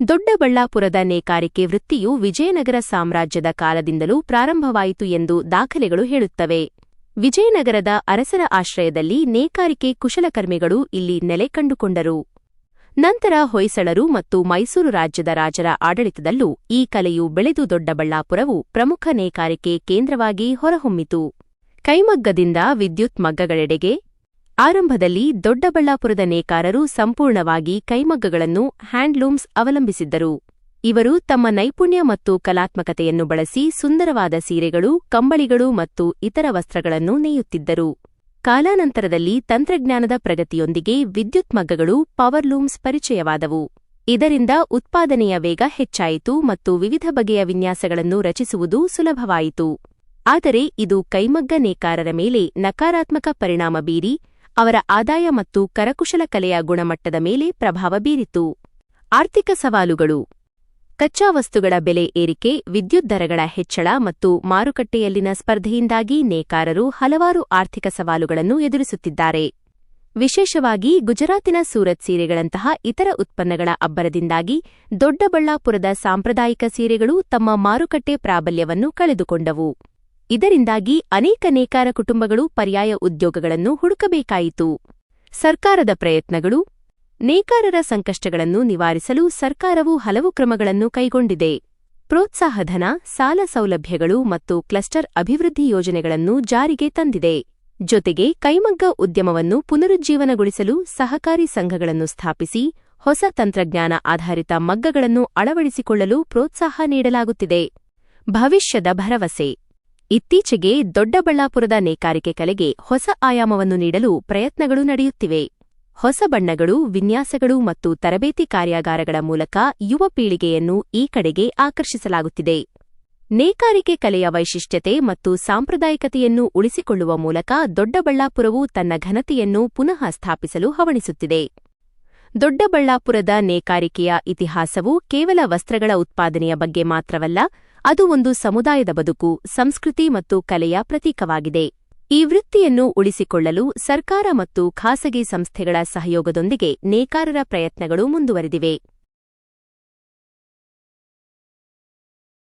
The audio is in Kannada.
ದೊಡ್ಡಬಳ್ಳಾಪುರದ ನೇಕಾರಿಕೆ ವೃತ್ತಿಯು ವಿಜಯನಗರ ಸಾಮ್ರಾಜ್ಯದ ಕಾಲದಿಂದಲೂ ಪ್ರಾರಂಭವಾಯಿತು ಎಂದು ದಾಖಲೆಗಳು ಹೇಳುತ್ತವೆ. ವಿಜಯನಗರದ ಅರಸರ ಆಶ್ರಯದಲ್ಲಿ ನೇಕಾರಿಕೆ ಕುಶಲಕರ್ಮಿಗಳು ಇಲ್ಲಿ ನೆಲೆ ಕಂಡುಕೊಂಡರು. ನಂತರ ಹೊಯ್ಸಳರು ಮತ್ತು ಮೈಸೂರು ರಾಜ್ಯದ ರಾಜರ ಆಡಳಿತದಲ್ಲೂ ಈ ಕಲೆಯು ಬೆಳೆದು ದೊಡ್ಡಬಳ್ಳಾಪುರವು ಪ್ರಮುಖ ನೇಕಾರಿಕೆ ಕೇಂದ್ರವಾಗಿ ಹೊರಹೊಮ್ಮಿತು. ಕೈಮಗ್ಗದಿಂದ ವಿದ್ಯುತ್ ಮಗ್ಗಗಳೆಡೆಗೆ ಆರಂಭದಲ್ಲಿ ದೊಡ್ಡಬಳ್ಳಾಪುರದ ನೇಕಾರರು ಸಂಪೂರ್ಣವಾಗಿ ಕೈಮಗ್ಗಗಳನ್ನು ಹ್ಯಾಂಡ್ಲೂಮ್ಸ್ ಅವಲಂಬಿಸಿದ್ದರು. ಇವರು ತಮ್ಮ ನೈಪುಣ್ಯ ಮತ್ತು ಕಲಾತ್ಮಕತೆಯನ್ನು ಬಳಸಿ ಸುಂದರವಾದ ಸೀರೆಗಳು, ಕಂಬಳಿಗಳು ಮತ್ತು ಇತರ ವಸ್ತ್ರಗಳನ್ನು ನೇಯುತ್ತಿದ್ದರು. ಕಾಲಾನಂತರದಲ್ಲಿ ತಂತ್ರಜ್ಞಾನದ ಪ್ರಗತಿಯೊಂದಿಗೆ ವಿದ್ಯುತ್ ಮಗ್ಗಗಳು ಪವರ್ಲೂಮ್ಸ್ ಪರಿಚಯವಾದವು. ಇದರಿಂದ ಉತ್ಪಾದನೆಯ ವೇಗ ಹೆಚ್ಚಾಯಿತು ಮತ್ತು ವಿವಿಧ ಬಗೆಯ ವಿನ್ಯಾಸಗಳನ್ನು ರಚಿಸುವುದು ಸುಲಭವಾಯಿತು. ಆದರೆ ಇದು ಕೈಮಗ್ಗ ನೇಕಾರರ ಮೇಲೆ ನಕಾರಾತ್ಮಕ ಪರಿಣಾಮ ಬೀರಿ ಅವರ ಆದಾಯ ಮತ್ತು ಕರಕುಶಲ ಕಲೆಯ ಗುಣಮಟ್ಟದ ಮೇಲೆ ಪ್ರಭಾವ ಬೀರಿತು. ಆರ್ಥಿಕ ಸವಾಲುಗಳು. ಕಚ್ಚಾ ವಸ್ತುಗಳ ಬೆಲೆ ಏರಿಕೆ, ವಿದ್ಯುತ್ ದರಗಳ ಹೆಚ್ಚಳ ಮತ್ತು ಮಾರುಕಟ್ಟೆಯಲ್ಲಿನ ಸ್ಪರ್ಧೆಯಿಂದಾಗಿ ನೇಕಾರರು ಹಲವಾರು ಆರ್ಥಿಕ ಸವಾಲುಗಳನ್ನು ಎದುರಿಸುತ್ತಿದ್ದಾರೆ. ವಿಶೇಷವಾಗಿ ಗುಜರಾತಿನ ಸೂರತ್ ಸೀರೆಗಳಂತಹ ಇತರ ಉತ್ಪನ್ನಗಳ ಅಬ್ಬರದಿಂದಾಗಿ ದೊಡ್ಡಬಳ್ಳಾಪುರದ ಸಾಂಪ್ರದಾಯಿಕ ಸೀರೆಗಳು ತಮ್ಮ ಮಾರುಕಟ್ಟೆ ಪ್ರಾಬಲ್ಯವನ್ನು ಕಳೆದುಕೊಂಡವು. ಇದರಿಂದಾಗಿ ಅನೇಕ ನೇಕಾರ ಕುಟುಂಬಗಳು ಪರ್ಯಾಯ ಉದ್ಯೋಗಗಳನ್ನು ಹುಡುಕಬೇಕಾಯಿತು. ಸರ್ಕಾರದ ಪ್ರಯತ್ನಗಳು, ನೇಕಾರರ ಸಂಕಷ್ಟಗಳನ್ನು ನಿವಾರಿಸಲು ಸರ್ಕಾರವು ಹಲವು ಕ್ರಮಗಳನ್ನು ಕೈಗೊಂಡಿದೆ. ಪ್ರೋತ್ಸಾಹಧನ, ಸಾಲ ಸೌಲಭ್ಯಗಳು ಮತ್ತು ಕ್ಲಸ್ಟರ್ ಅಭಿವೃದ್ಧಿ ಯೋಜನೆಗಳನ್ನು ಜಾರಿಗೆ ತಂದಿದೆ. ಜೊತೆಗೆ ಕೈಮಗ್ಗ ಉದ್ಯಮವನ್ನು ಪುನರುಜ್ಜೀವನಗೊಳಿಸಲು ಸಹಕಾರಿ ಸಂಘಗಳನ್ನು ಸ್ಥಾಪಿಸಿ, ಹೊಸ ತಂತ್ರಜ್ಞಾನ ಆಧಾರಿತ ಮಗ್ಗಗಳನ್ನು ಅಳವಡಿಸಿಕೊಳ್ಳಲು ಪ್ರೋತ್ಸಾಹ ನೀಡಲಾಗುತ್ತಿದೆ. ಭವಿಷ್ಯದ ಭರವಸೆ. ಇತ್ತೀಚೆಗೆ ದೊಡ್ಡಬಳ್ಳಾಪುರದ ನೇಕಾರಿಕೆ ಕಲೆಗೆ ಹೊಸ ಆಯಾಮವನ್ನು ನೀಡಲು ಪ್ರಯತ್ನಗಳು ನಡೆಯುತ್ತಿವೆ. ಹೊಸ ಬಣ್ಣಗಳು, ವಿನ್ಯಾಸಗಳು ಮತ್ತು ತರಬೇತಿ ಕಾರ್ಯಾಗಾರಗಳ ಮೂಲಕ ಯುವ ಪೀಳಿಗೆಯನ್ನು ಈ ಕಡೆಗೆ ಆಕರ್ಷಿಸಲಾಗುತ್ತಿದೆ. ನೇಕಾರಿಕೆ ಕಲೆಯ ವೈಶಿಷ್ಟ್ಯತೆ ಮತ್ತು ಸಾಂಪ್ರದಾಯಿಕತೆಯನ್ನು ಉಳಿಸಿಕೊಳ್ಳುವ ಮೂಲಕ ದೊಡ್ಡಬಳ್ಳಾಪುರವು ತನ್ನ ಘನತೆಯನ್ನು ಪುನಃ ಸ್ಥಾಪಿಸಲು ಹವಣಿಸುತ್ತಿದೆ. ದೊಡ್ಡಬಳ್ಳಾಪುರದ ನೇಕಾರಿಕೆಯ ಇತಿಹಾಸವು ಕೇವಲ ವಸ್ತ್ರಗಳ ಉತ್ಪಾದನೆಯ ಬಗ್ಗೆ ಮಾತ್ರವಲ್ಲ ಅದು ಒಂದು ಸಮುದಾಯದ ಬದುಕು, ಸಂಸ್ಕೃತಿ ಮತ್ತು ಕಲೆಯ ಪ್ರತೀಕವಾಗಿದೆ. ಈ ವೃತ್ತಿಯನ್ನು ಉಳಿಸಿಕೊಳ್ಳಲು ಸರ್ಕಾರ ಮತ್ತು ಖಾಸಗಿ ಸಂಸ್ಥೆಗಳ ಸಹಯೋಗದೊಂದಿಗೆ ನೇಕಾರರ ಪ್ರಯತ್ನಗಳು ಮುಂದುವರೆದಿವೆ.